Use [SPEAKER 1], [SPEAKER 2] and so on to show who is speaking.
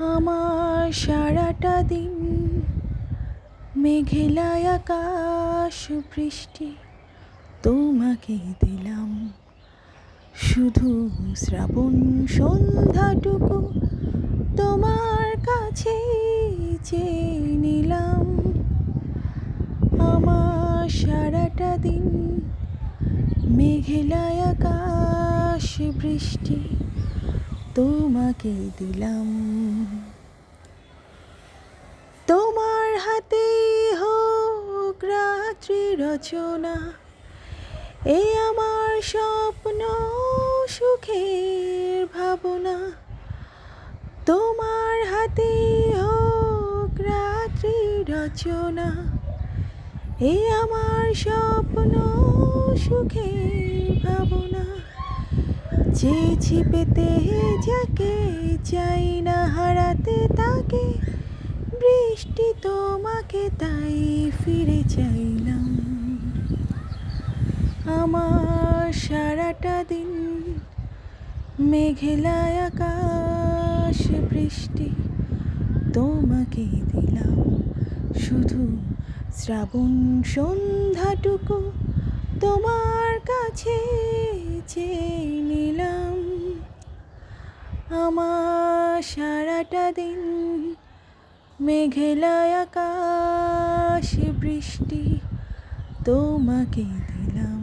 [SPEAKER 1] আমার সারাটা দিন মেঘেলায় আকাশ বৃষ্টি তোমাকে দিলাম। শুধু শ্রাবণ সন্ধ্যাটুকু তোমার কাছে চেয়ে নিলাম। আমার সারাটা দিন মেঘেলায় আকাশ বৃষ্টি তোমাকে দিলাম। তোমার হাতে হোক রাত্রি রচনা, এ আমার স্বপ্ন সুখের ভাবনা। তোমার হাতে হোক রাত্রি রচনা, এ আমার স্বপ্ন সুখের চেয়েছি পেতে যাকে চাই না হারাতে তাকে, বৃষ্টি তোমাকে তাই ফিরে চাইলাম। আমার সারাটা দিন মেঘেলায় আকাশ, বৃষ্টি তোমাকে দিলাম। শুধু শ্রাবণ সন্ধ্যাটুকু তোমার আমার সারাটা দিন। মেঘেলায় আকাশ বৃষ্টি তোমাকে দিলাম।